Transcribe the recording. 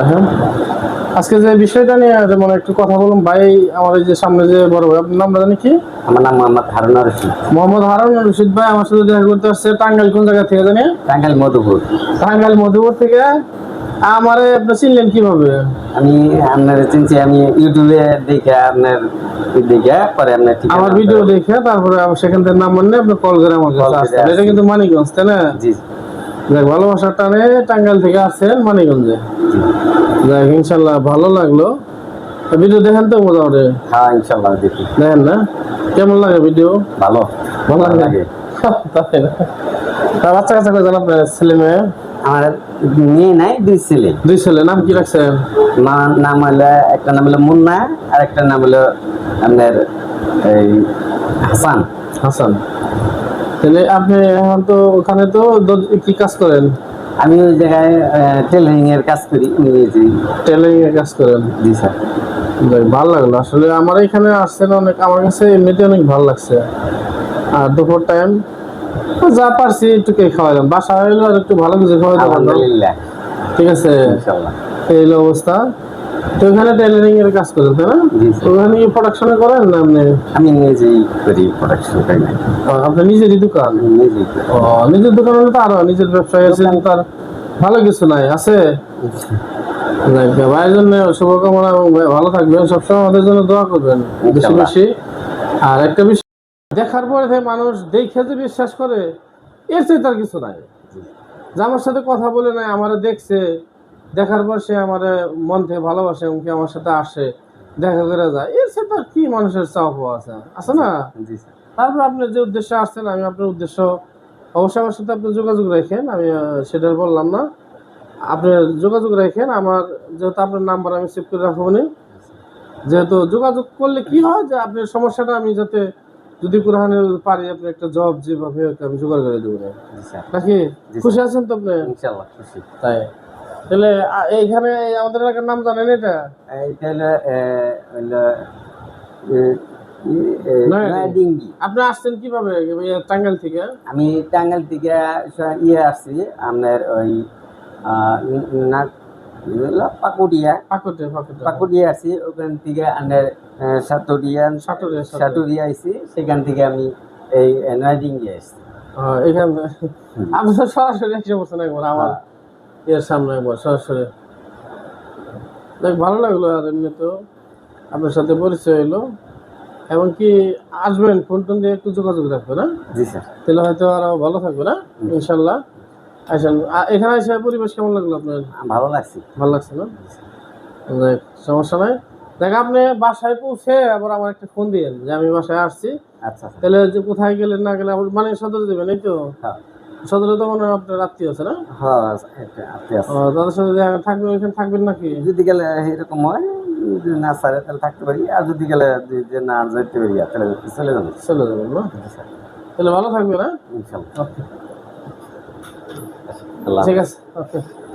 হ্যাঁ। আজকে যে বিষয়টা নিয়ে যেমন একটু কথা বলুন ভাই আমার যে সামনে যে বড় ভাই আপনার নামটা জানি কি? আমার নাম মোহাম্মদ হারুনা রশিদ। মোহাম্মদ হারুন রশিদ ভাই আমার সাথে দেখা করতে আসছে টাঙ্গাইল কোন জায়গা থেকে জানি? টাঙ্গাইল মধুপুর। টাঙ্গাইল মধুপুর থেকে। আমারে আপনি চিনলেন কীভাবে? আমি আপনার চিনছি আমি ইউটিউবে দেখে আপনার দেখে পরে আপনার ঠিকানা- আমার ভিডিও দেখে তারপরে সেখান থেকে নাম্বার নিয়ে আপনি কল করে আমার কাছে এটা কিন্তু মানিকগঞ্জ তাই না? জি। দেখ ভালোবাসার টানে টাঙ্গাইল থেকে আসছেন মানিকগঞ্জে। জি দেখ ইনশাল্লাহ ভালো লাগল। ভিডিও দেখেন তো মোটামুটি? হ্যাঁ ইনশাল্লাহ দেখি। দেখেন না? কেমন লাগে ভিডিও? ভালো। ভালো লাগে? লাগে। তাই না? বাচ্চা কাচ্চা কয়জন আপনার ছেলে মেয়ে? আমার মেয়ে নাই দুই ছেলে। দুই ছেলে নাম কি রাখছেন? নাম হলো একটা নাম হলো মুন্না আর একটা নাম হলো আপনার এই হাসান। হাসান। তাহলে আপনি এখন তো ওখানে তো কি কাজ করেন? আমি ওই জায়গায় টেলারিং এর কাজ করি যে টেলারিং এর কাজ করেন? জি স্যার। ভালো লাগল। আসলে আমার এখানে আসছেন অনেক আমার কাছে এমনিতে অনেক ভালো লাগছে। আর দুপুর টাইম যা পারছি একটু কে খাওয়াইলাম। বাসা হইল আর একটু ভালো কিছু খাওয়াইতে পারলাম। ঠিক আছে? এই অবস্থা। তো এখানে টেলারিং এর কাজ করেন তাই না? ওখানে কি প্রোডাকশনে করেন না আপনি? আমি নিজেই করি প্রোডাকশন করি আপনার নিজেরই দোকান? নিজেই ও নিজের দোকান হলে তো আরও নিজের ব্যবসায় আছে তার ভালো কিছু নাই আছে? ভাইয়ের জন্য শুভকামনা এবং ভালো থাকবেন সবসময় আমাদের জন্য দোয়া করবেন বেশি বেশি। আর একটা বিষয় দেখার পরে মানুষ দেখে যে বিশ্বাস করে এর চেয়ে তার কিছু নাই। যে আমার সাথে কথা বলে নাই আমার দেখছে দেখার পর সে আমার মন থেকে ভালোবাসে এমনকি আমার সাথে আসে দেখা করে যায়। এর সাথে তার কি মানুষের চাপ আছে আছে না? জি তারপর আপনি যে উদ্দেশ্যে আসছেন আমি আপনার উদ্দেশ্য অবশ্যই আমার সাথে আপনি যোগাযোগ রাখেন আমি সেটা বললাম না। আপনি যোগাযোগ রাখেন আমার যেহেতু আপনার নাম্বার আমি সেভ করে রাখব নি। যেহেতু যোগাযোগ করলে কি হয় যে আপনার সমস্যাটা আমি যাতে যদি কোরআনে পারি আপনি একটা জব যেভাবে আমি জোগাড় করে দেবো। নাকি? খুশি আছেন তো আপনি? ইনশাল্লাহ খুশি। তাই। তাহলে এইখানে আমাদের এলাকার নাম জানেন এটা। আপনি আসছেন কীভাবে? এই টাঙ্গাইল থেকে? আমি টাঙ্গাইল থেকে ইয়ে আসছি আপনার ওই আসছি ওখান থেকে সাতুরিয়া। সাতুরিয়া সেখান থেকে আমি এই নয়াডিঙ্গি আসছি। হ্যাঁ, এখানে আপনি তো সরাসরি এসে বলছেন একবার আমার এর সামনে একবার সরাসরি। দেখ ভালো লাগল আর এমনি তো আপনার সাথে পরিচয় হলো এমনকি আসবেন ফোন টোন দিয়ে একটু যোগাযোগ রাখবেন না জি স্যার। তাহলে হয়তো আরও ভালো থাকবে না? ইনশাল্লাহ। আসেন এখানে এসে পরিবেশ কেমন লাগল আপনার? ভালো লাগছে। ভালো লাগছে না? দেখ সমস্যা নাই। দেখ আপনি বাসায় পৌঁছে আবার আমার একটা ফোন দিয়েন যে আমি বাসায় আসছি। আচ্ছা তাহলে যে কোথায় গেলেন না গেলে মানে সদরে দেবেন এই তো? হ্যাঁ। সদরে তো মনে হয় আপনার আছে না? হ্যাঁ একটা আছে। তাদের সাথে দেখা থাকবেন ওইখানে থাকবেন নাকি? যদি গেলে এরকম হয় যদি না সারে তাহলে থাকতে পারি। আর যদি গেলে যে- না যেতে পারি তাহলে চলে যাব। চলে যাবেন না? তাহলে ভালো থাকবে না ইনশাল্লাহ। ওকে। ঠিক আছে ওকে।